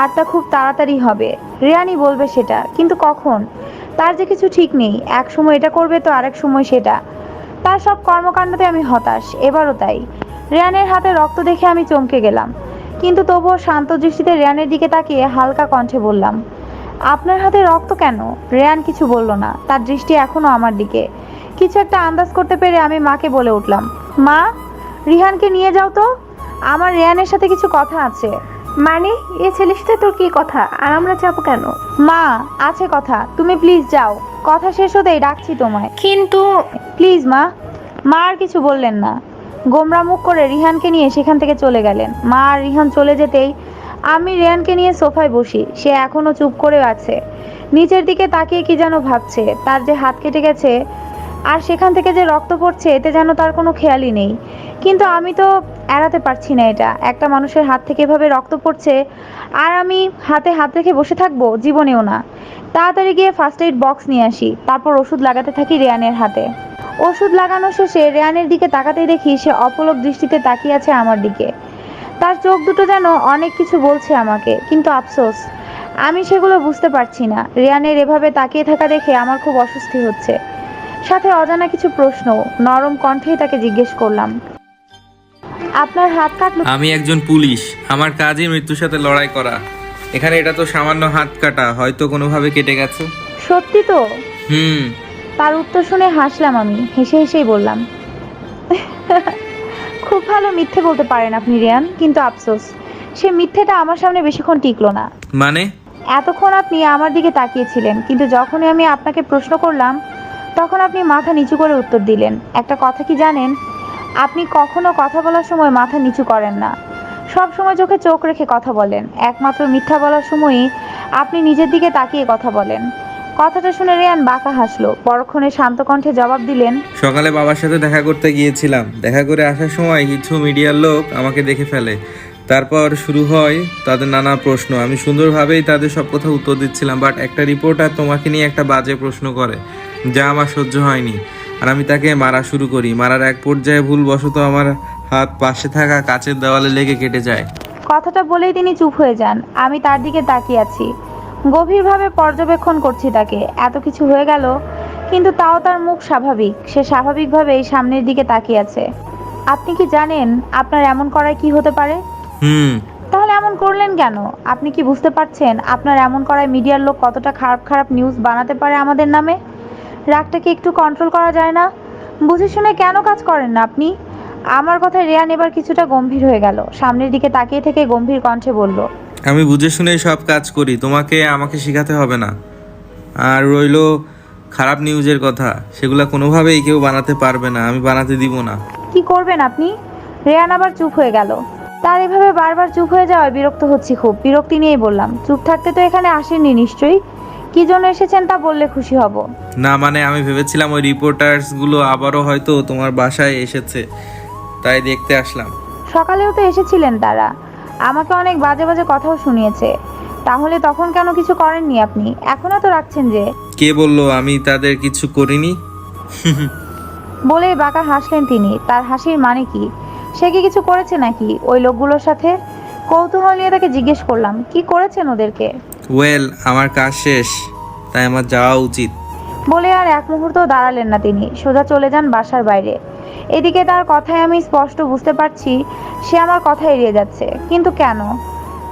আর তা খুব তাড়াতাড়ি হবে। রেয়ানি বলবে সেটা, কিন্তু কখন? তার যে কিছু ঠিক নেই, এক সময় এটা করবে তো আরেক সময় সেটা। তার সব কর্মকাণ্ডতে আমি হতাশ, এবারও তাই। রেয়ানের হাতে রক্ত দেখে আমি চমকে গেলাম। কিন্তু তবুও শান্ত দৃষ্টিতে রিয়ানের দিকে তাকিয়ে হালকা কণ্ঠে বললাম, আপনার হাতে রক্ত কেন? রেয়ান কিছু বলল না, তার দৃষ্টি এখনও আমার দিকে। কিছু একটা আন্দাজ করতে পেরে আমি মাকে বলে উঠলাম, মা, রিহানকে নিয়ে যাও তো। আমার রেয়ানের সাথে কিছু কথা আছে। মানে এ ছেলের সাথে তোর কি কথা? আর আমরা যাব কেন? মা আছে কথা। তুমি প্লিজ যাও। কথা শেষ হতেই ডাকছি তোমায়। কিন্তু প্লিজ মা। মা আর কিছু বললেন না। গোমরা মুখ করে রিহানকে নিয়ে সেখান থেকে চলে গেলেন। মা আর রিহান চলে যেতেই আমি রেহানকে নিয়ে সোফায় বসি। সে এখনও চুপ করে আছে। নিচের দিকে তাকিয়ে কি যেন ভাবছে। তার যে হাত কেটে গেছে আর সেখান থেকে যে রক্ত পড়ছে, এতে যেন তার কোনো খেয়ালই নেই। কিন্তু আমি তো এড়াতে পারছি না এটা। একটা মানুষের হাত থেকে এভাবে রক্ত পড়ছে, আর আমি হাতে হাত রেখে বসে থাকব, জীবনেও না। তাড়াতাড়ি গিয়ে ফার্স্ট এইড বক্স নিয়ে আসি, তারপর ওষুধ লাগাতে থাকি রেয়ানের হাতে। ওষুধ লাগানো শেষে রেয়ানের দিকে তাকাতেই দেখি সে অপলক দৃষ্টিতে তাকিয়ে আছে আমার দিকে। তার চোখ দুটো যেন অনেক কিছু বলছে আমাকে, কিন্তু আফসোস, আমি সেগুলো বুঝতে পারছি না। রেয়ানের এভাবে তাকিয়ে থাকা দেখে আমার খুব অস্বস্তি হচ্ছে। সাথে অজানা কিছু প্রশ্ন নরম কণ্ঠেই তাকে জিজ্ঞেস করলাম। আপনার হাত কাটলো আমি একজন পুলিশ আমার কাজই মৃত্যুর সাথে লড়াই করা। এখানে এটা তো সামান্য হাত কাটা হয়তো কোনোভাবে কেটে গেছে। সত্যি তো? হুম। তার উত্তর শুনে হাসলাম আমি হেসে হেসেই বললাম। খুব ভালো মিথ্যে বলতে পারেন আপনি রিয়ান কিন্তু আফসোস। সে মিথ্যেটা আমার সামনে বেশিক্ষণ টিকলো না। মানে? এতক্ষণ আপনি আমার দিকে তাকিয়েছিলেন কিন্তু যখনই আমি আপনাকে প্রশ্ন করলাম তখন আপনি মাথা নিচু করে উত্তর দিলেন। একটা কথা কি জানেন? আপনি কখনো কথা বলার সময় মাথা নিচু করেন না। সব সময় চোখে চোখ রেখে কথা বলেন। একমাত্র মিথ্যা বলার সময়ই আপনি নিজের দিকে তাকিয়ে কথা বলেন। কথাটা শুনে রেয়ান বাঁকা হাসলো। পরক্ষণে শান্ত কণ্ঠে জবাব দিলেন, সকালে বাবার সাথে দেখা করতে গিয়েছিলাম। দেখা করে আসার সময় কিছু মিডিয়ার লোক আমাকে দেখে ফেলে। তারপর শুরু হয় তাদের নানা প্রশ্ন। আমি সুন্দরভাবেই তাদের সব কথা উত্তর দিচ্ছিলাম বাট একটা রিপোর্টার তোমাকে নিয়ে একটা বাজে প্রশ্ন করে। যা আমার সহ্য হয়নি। আর আমি তাকে মারা শুরু করি। মারার এক পর্যায়ে ভুলবশত আমার হাত পাশে থাকা কাচের দেওয়ালে লেগে কেটে যায়। কথাটা বলেই তিনি চুপ হয়ে যান। আমি তার দিকে তাকিয়ে আছি। গভীরভাবে পর্যবেক্ষণ করছি তাকে। এত কিছু হয়ে গেল কিন্তু তাও তার মুখ স্বাভাবিক। সে স্বাভাবিকভাবেই সামনের দিকে তাকিয়ে আছে। আপনি কি জানেন আপনার এমন করায় কি হতে পারে? হুম। তাহলে এমন করলেন কেন? আপনি কি বুঝতে পারছেন আপনার এমন করায় মিডিয়ার লোক কতটা খারাপ খারাপ নিউজ বানাতে পারে আমাদের নামে? রাগটাকে একটু কন্ট্রোল করা যায় না? বুঝে শুনে কেন কাজ করেন না আপনি? আমার কথায় রেয়ান এবার কিছুটা গম্ভীর হয়ে গেল। সামনের দিকে তাকিয়ে থেকে গম্ভীর কণ্ঠে বলল আমি বুঝে শুনেই সব কাজ করি তোমাকে আমাকে শেখাতে হবে না। আর রইল খারাপ নিউজের কথা সেগুলো কোনোভাবেই কেউ বানাতে পারবে না আমি বানাতে দিব না। কি করবেন আপনি? রেয়ান আবার চুপ হয়ে গেল। তার এভাবে বারবার চুপ হয়ে যাওয়ায় বিরক্ত হচ্ছি খুব। বিরক্তি নিয়েই বললাম চুপ থাকতে তো এখানে আসেননি নিশ্চয়ই? কি জন্য এসেছেন তা বললে খুশি হব। না মানে আমি ভেবেছিলাম ওই রিপোর্টার্সগুলো আবারও হয়তো তোমার বাসায় এসেছে তাই দেখতে আসলাম। সকালেও তো এসেছিলেন তারা। আমাকে অনেক বাজে বাজে কথাও শুনিয়েছে। তাহলে তখন কেন কিছু করেননি আপনি? এখনও তো রাখছেন যে। কে বলল আমি তাদের কিছু করিনি? বলেই বাঁকা হাসলেন তিনি। তার হাসির মানে কি? সে কি কিছু করেছে নাকি ওই লোকগুলোর সাথে? কৌতূহল নিয়ে তাকে জিজ্ঞেস করলাম কি করেছেন ওদেরকে? ওয়েল আমার কাজ শেষ, তাই আমার যাওয়া উচিত। বলে আর এক মুহূর্ত দাঁড়ালেন না তিনি। সোজা চলে যান বাসার বাইরে। এদিকে তার কথায় আমি স্পষ্ট বুঝতে পারছি, সে আমার কথা এড়িয়ে যাচ্ছে। কিন্তু কেন?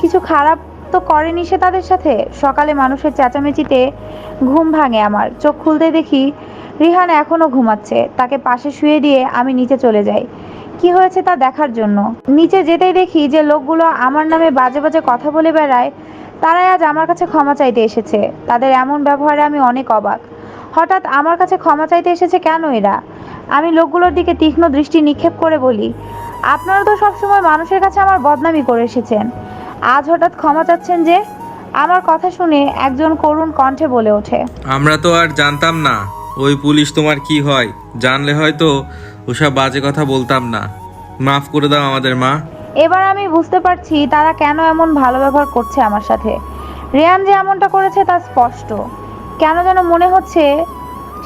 কিছু খারাপ তো করেনি সে তাদের সাথে? সকালে মানুষের চেঁচামেচিতে ঘুম ভাঙে আমার। চোখ খুলতে দেখি, রিহান এখনও ঘুমাচ্ছে। তাকে পাশে শুয়ে দিয়ে আমি নিচে চলে যাই। কি হয়েছে তা দেখার জন্য? নিচে যেতেই দেখি যে লোকগুলো আমার নামে বাজে বাজে কথা বলে বেড়ায় তারাই আজ আমার কাছে ক্ষমা চাইতে এসেছে। তাদের এমন ব্যবহারে আমি অনেক অবাক। হঠাৎ আমার কাছে ক্ষমা চাইতে এসেছে কেন এরা? আমি লোকগুলোর দিকে তীক্ষ্ণ দৃষ্টি নিক্ষেপ করে বলি, আপনারা তো সবসময় মানুষের কাছে আমার বদনামি করে এসেছেন। আজ হঠাৎ ক্ষমা চাচ্ছেন যে, আমার কথা শুনে একজন করুণ কণ্ঠে বলে ওঠে। আমরা তো আর জানতাম না, ওই পুলিশ তোমার কি হয়। জানলে হয়তো ওসব বাজে কথা বলতাম না। মাফ করে দাও আমাদের মা। এবার আমি বুঝতে পারছি তারা কেন এমন ভালো ব্যবহার করছে আমার সাথে। রেয়ান যে এমনটা করেছে তা স্পষ্ট। কেন যেন মনে হচ্ছে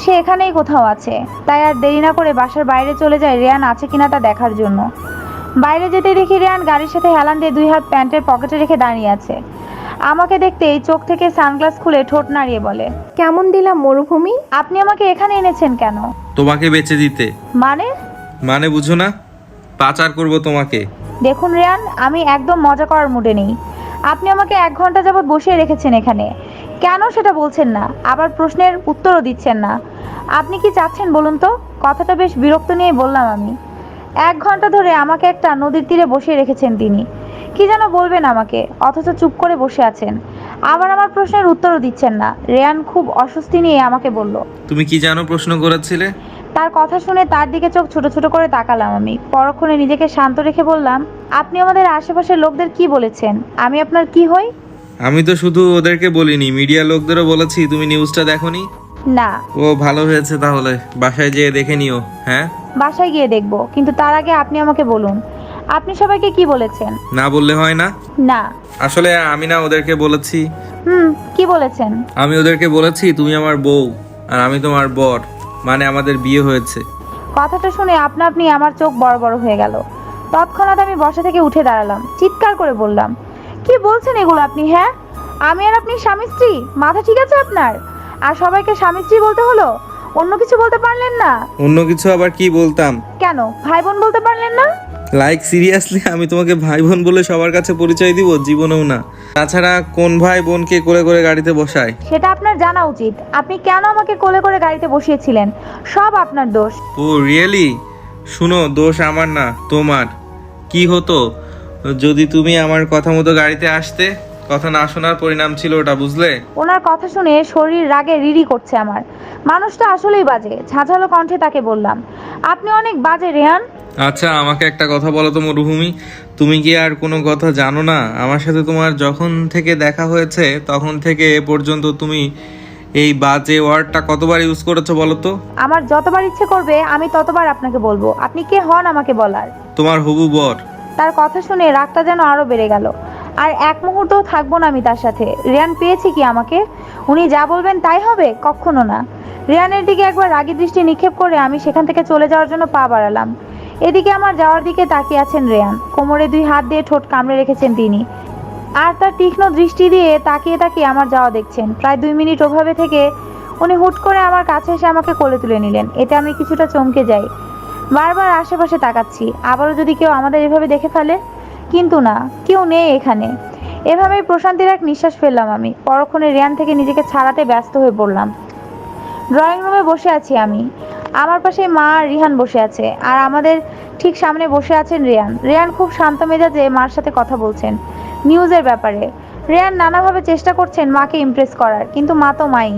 সে এখানেই কোথাও আছে। তাই আর দেরি না করে বাসার বাইরে চলে যায় রেয়ান আছে কিনা তা দেখার জন্য। বাইরে যেতে দেখি রেয়ান গাড়ির সাথে হেলান দিয়ে দুই হাত প্যান্টের পকেটে রেখে দাঁড়িয়ে আছে। আমাকে দেখতেই চোখ থেকে সানগ্লাস খুলে ঠোঁট নাড়িয়ে বলে কেমন দিলাম মরুভূমি? আপনি আমাকে এখানে এনেছেন কেন? তোমাকে বেঁচে দিতে। মানে? মানে বুঝো না পাচার করব তোমাকে। দেখুন রেয়ান, আমি একদম মজা করার মুডে নেই। আপনি আমাকে এক ঘণ্টা যাবৎ বসিয়ে রেখেছেন এখানে। কেন সেটা বলছেন না? আবার প্রশ্নের উত্তরও দিচ্ছেন না। আপনি কি চাচ্ছেন বলুন তো? কথাটা বেশ বিরক্ত নিয়ে বললাম আমি। এক ঘণ্টা ধরে আমাকে একটা নদীর তীরে বসিয়ে রেখেছেন তিনি। কি যেন বলবেন আমাকে, অথচ চুপ করে বসে আছেন। আবার আমার প্রশ্নের উত্তরও দিচ্ছেন না। রেয়ান খুব অস্বস্তি নিয়ে আমাকে বলল, তুমি কি জানো প্রশ্ন করেছিলে? তার কথা শুনে তার দিকে চোখ ছোট ছোট করে তাকালাম আমি। পরক্ষণে নিজেকে শান্ত রেখে বললাম আপনি আমাদের আশেপাশের লোকদের কি বলেছেন? আমি আপনার কি হই? আমি তো শুধু ওদেরকে বলিনি মিডিয়া লোকদেরও বলেছি তুমি নিউজটা দেখোনি? না। ও ভালো হয়েছে তাহলে। বাসায় যেয়ে দেখে নিও হ্যাঁ? বাসায় গিয়ে দেখব কিন্তু তার আগে আপনি আমাকে বলুন। আপনি সবাইকে কি বলেছেন? না বললে হয় না? না। আসলে আমি না ওদেরকে বলেছি। হুম কি বলেছেন? আমি ওদেরকে বলেছি তুমি আমার বউ আর আমি তোমার বর। মানে আমাদের বিয়ে হয়েছে। কথাটা শুনে আপনা আপনি আমার চোখ বড় বড় হয়ে গেল। তৎক্ষণাৎ আমি বসা থেকে উঠে দাঁড়ালাম চিৎকার করে বললাম কি বলছেন এগুলো আপনি হ্যাঁ? আমি আর আপনি স্বামী স্ত্রী? মাথা ঠিক আছে আপনার? আর সবাইকে স্বামী স্ত্রী বলতে হলো? অন্য কিছু বলতে পারলেন না? অন্য কিছু আবার কি বলতাম? কেন? ভাই বোন বলতে পারলেন না? লাইক সিরিয়াসলি আমি তোমাকে ভাই বোন বলে সবার কাছে পরিচয় দিব জীবনেও না। তাছাড়া কোন ভাই বোনকে কোলে করে গাড়িতে বসায়? সেটা আপনার জানা উচিত। আপনি কেন আমাকে কোলে করে গাড়িতে বসিয়েছিলেন? সব আপনার দোষ। ও রিয়েলি শুনো দোষ আমার না তোমার। কি হতো? যদি তুমি আমার কথা মতো গাড়িতে আসতে কথা না শোনার পরিণাম ছিল ওটা বুঝলে? ওনার কথা শুনে শরীর রাগে রিরি করছে আমার। মানুষটা আসলেই বাজে ঝাঁঝালো কণ্ঠে তাকে বললাম। আপনি অনেক বাজে রেহান। আচ্ছা আমাকে একটা কথা বলো তো মরুভূমি। তুমি কি আর কোনো কথা জানো না? আমার সাথে তোমার যখন থেকে দেখা হয়েছে তখন থেকে এ পর্যন্ত তুমি এই বাজে ওয়ার্ডটা কতবার ইউজ করেছ বলো তো? আমার যতবার ইচ্ছে করবে আমি ততবার আপনাকে বলব। আপনি কে হন আমাকে বলার? তোমার হবু বর। তার কথা শুনে রাগটা যেন আরও বেড়ে গেল। আর এক মুহূর্তও থাকব না আমি তার সাথে। রিয়ান পেয়েছে কি আমাকে? উনি যা বলবেন তাই হবে? কখনো না। রিয়ানের দিকে একবার রাগী দৃষ্টি নিক্ষেপ করে আমি সেখান থেকে চলে যাওয়ার জন্য পা বাড়ালাম। এদিকে আমার যাওয়ার দিকে তাকিয়ে আছেন রেয়ান। কোমরে দুই হাত দিয়ে ঠোঁট কামড়ে রেখেছেন তিনি। আর তার তীক্ষ্ণ দৃষ্টি দিয়ে তাকিয়ে তাকিয়ে আমার যাওয়া দেখছেন। প্রায় দুই মিনিট ওভাবে থেকে উনি হুট করে আমার কাছে এসে আমাকে কোলে তুলে নিলেন। এতে আমি কিছুটা চমকে যাই। বারবার আশেপাশে তাকাচ্ছি। আবারও যদি কেউ আমাদের এভাবে দেখে ফেলে? কিন্তু না, কেউ নেই এখানে। এভাবেই প্রশান্তির এক নিঃশ্বাস ফেললাম আমি। পরক্ষণে রিয়ান থেকে নিজেকে ছাড়াতে ব্যস্ত হয়ে পড়লাম। ড্রয়িং রুমে বসে আছি আমি। আমার পাশে মা আর রিহান বসে আছে, আর আমাদের ঠিক সামনে বসে আছেন রিয়ান। রিয়ান খুব শান্ত মেজাজে মার সাথে কথা বলছেন নিউজের ব্যাপারে। রিয়ান নানাভাবে চেষ্টা করছেন মাকে ইমপ্রেস করার, কিন্তু মা তো মাই।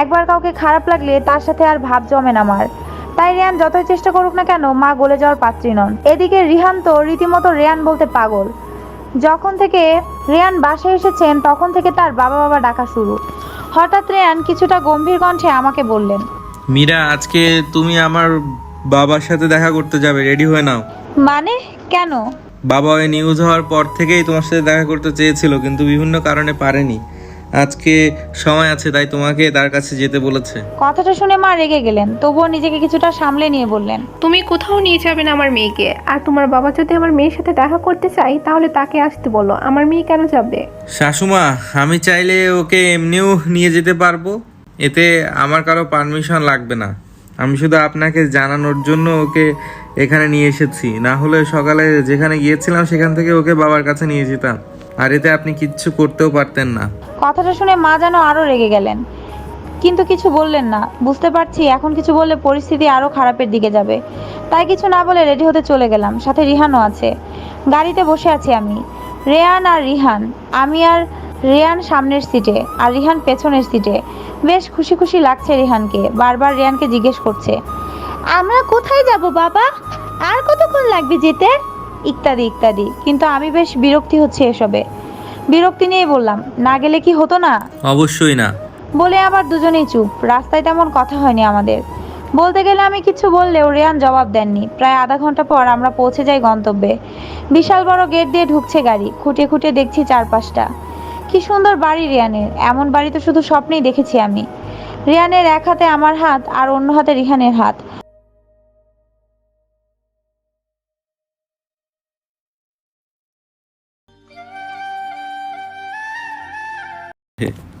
একবার কাউকে খারাপ লাগলে তার সাথে আর ভাব জমে না মার। তাই রিয়ান যতই চেষ্টা করুক না কেন, মা গলে যাওয়ার পাত্রী নন। এদিকে রিহান তো রীতিমতো রিয়ান বলতে পাগল। যখন থেকে রেয়ান বাসায় এসেছেন, তখন থেকে তার বাবা বাবা ডাকা শুরু। হঠাৎ রেয়ান কিছুটা গম্ভীর কণ্ঠে আমাকে বললেন মীরা আজকে তুমি আমার বাবার সাথে দেখা করতে যাবে। রেডি হয়ে নাও। মানে? কেন? বাবা ওই নিউজ হওয়ার পর থেকেই তোমার সাথে দেখা করতে চেয়েছিল কিন্তু বিভিন্ন কারণে পারেনি। আজকে সময় আছে তাই তোমাকে তার কাছে যেতে বলেছে। কথাটা শুনে মা রেগে গেলেন। তবুও নিজেকে কিছুটা সামলে নিয়ে বললেন তুমি কোথাও নিয়ে যাবে না আমার মেয়েকে। আর তোমার বাবা যদি আমার মেয়ের সাথে দেখা করতে চাই তাহলে তাকে আসতে বলো। আমার মেয়ে কেন যাবে? শাশুমা আমি চাইলে ওকে এমনিও নিয়ে যেতে পারব? এতে আমার কারও পারমিশন লাগবে না। আমি শুধু আপনাকে জানানোর জন্য ওকে এখানে নিয়ে এসেছি। না হলে সকালে যেখানে গিয়েছিলাম, সেখান থেকে ওকে বাবার কাছে নিয়ে যেতাম। আর এতে আপনি কিচ্ছু করতেও পারতেন না। কথাটা শুনে মা যেন আরও রেগে গেলেন। কিন্তু কিছু বললেন না। বুঝতে পারছি, এখন কিছু বললে পরিস্থিতি আরও খারাপের দিকে যাবে। তাই কিছু না বলে রেডি হতে চলে গেলাম। সাথে রিহানও আছে। গাড়িতে বসে আছি আমি। রেয়ান আর রিহান, আমি আর রেয়ান সামনের সিটে আর রিহান পেছনের সিটে। বেশ খুশি খুশি লাগছে রিহানকে। বারবার রেয়ানকে জিজ্ঞেস করছে আমরা কোথায় যাব বাবা? আর কতক্ষণ লাগবে যেতে? ইত্যাদি ইত্যাদি। কিন্তু আমি বেশ বিরক্তি হচ্ছে এসবে। বিরক্তি নিয়ে বললাম না গেলে কি হতো না? অবশ্যই না। বলে আবার দুজনেই চুপ। রাস্তায় তেমন কথা হয়নি আমাদের। বলতে গেলে আমি কিছু বললেও রেয়ান জবাব দেননি। প্রায় আধা ঘণ্টা পর আমরা পৌঁছে যাই গন্তব্যে। বিশাল বড় গেট দিয়ে ঢুকছে গাড়ি। খুঁটে খুঁটিয়ে দেখছি চারপাশটা। কি সুন্দর বাড়ি রিয়ানের। এমন বাড়ি তো শুধু স্বপ্নেই দেখেছি আমি। রিয়ানের এক হাতে আমার হাত আর অন্য হাতে রিহানের হাত। ওঠে